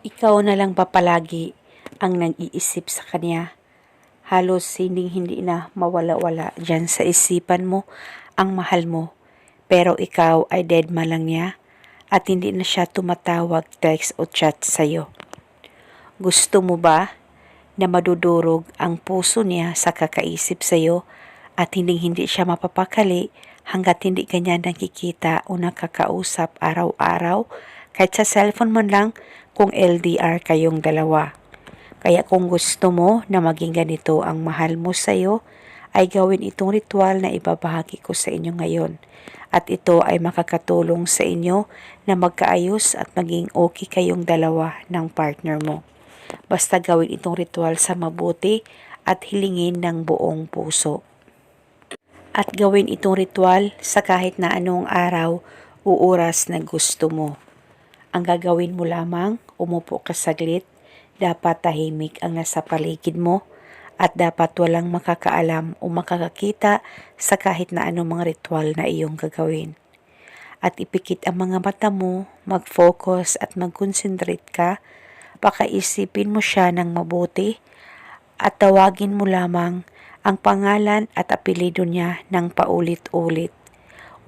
ikaw na lang ba palagi ang nag-iisip sa kanya? Halos hindi hindi na mawala-wala dyan sa isipan mo ang mahal mo. Pero ikaw ay dead ma lang niya at hindi na siya tumatawag, text o chat sa'yo. Gusto mo ba na madudurog ang puso niya sa kakaisip sa'yo at hindi hindi siya mapapakali hanggat hindi kanya nakikita o nakakausap araw-araw kahit sa cellphone man lang kung LDR kayong dalawa. Kaya kung gusto mo na maging ganito ang mahal mo sa'yo, ay gawin itong ritual na ibabahagi ko sa inyo ngayon. At ito ay makakatulong sa inyo na magkaayos at maging okay kayong dalawa ng partner mo. Basta gawin itong ritual sa mabuti at hilingin ng buong puso. At gawin itong ritual sa kahit na anong araw o oras na gusto mo. Ang gagawin mo lamang, umupo ka saglit, dapat tahimik ang nasa paligid mo at dapat walang makakaalam o makakakita sa kahit na mga ritual na iyong gagawin. At ipikit ang mga mata mo, mag-focus at mag-concentrate ka, pakaisipin mo siya ng mabuti at tawagin mo lamang ang pangalan at apelido niya ng paulit-ulit.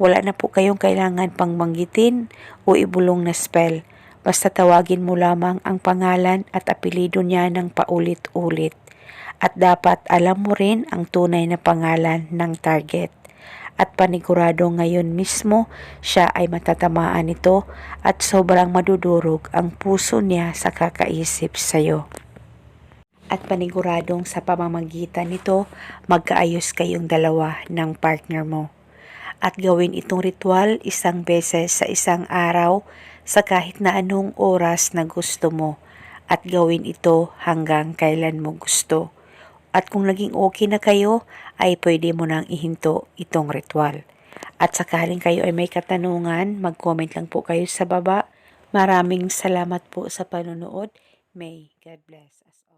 Wala na po kayong kailangan pang banggitin o ibulong na spell. Basta tawagin mo lamang ang pangalan at apelido niya ng paulit-ulit. At dapat alam mo rin ang tunay na pangalan ng target. At panigurado ngayon mismo siya ay matatamaan nito at sobrang madudurog ang puso niya sa kakaisip sa'yo. At paniguradong sa pamamagitan nito, magkaayos kayong dalawa ng partner mo. At gawin itong ritual isang beses sa isang araw sa kahit na anong oras na gusto mo. At gawin ito hanggang kailan mo gusto. At kung naging okay na kayo, ay pwede mo nang ihinto itong ritual. At sakaling kayo ay may katanungan, mag-comment lang po kayo sa baba. Maraming salamat po sa panonood. May God bless us all.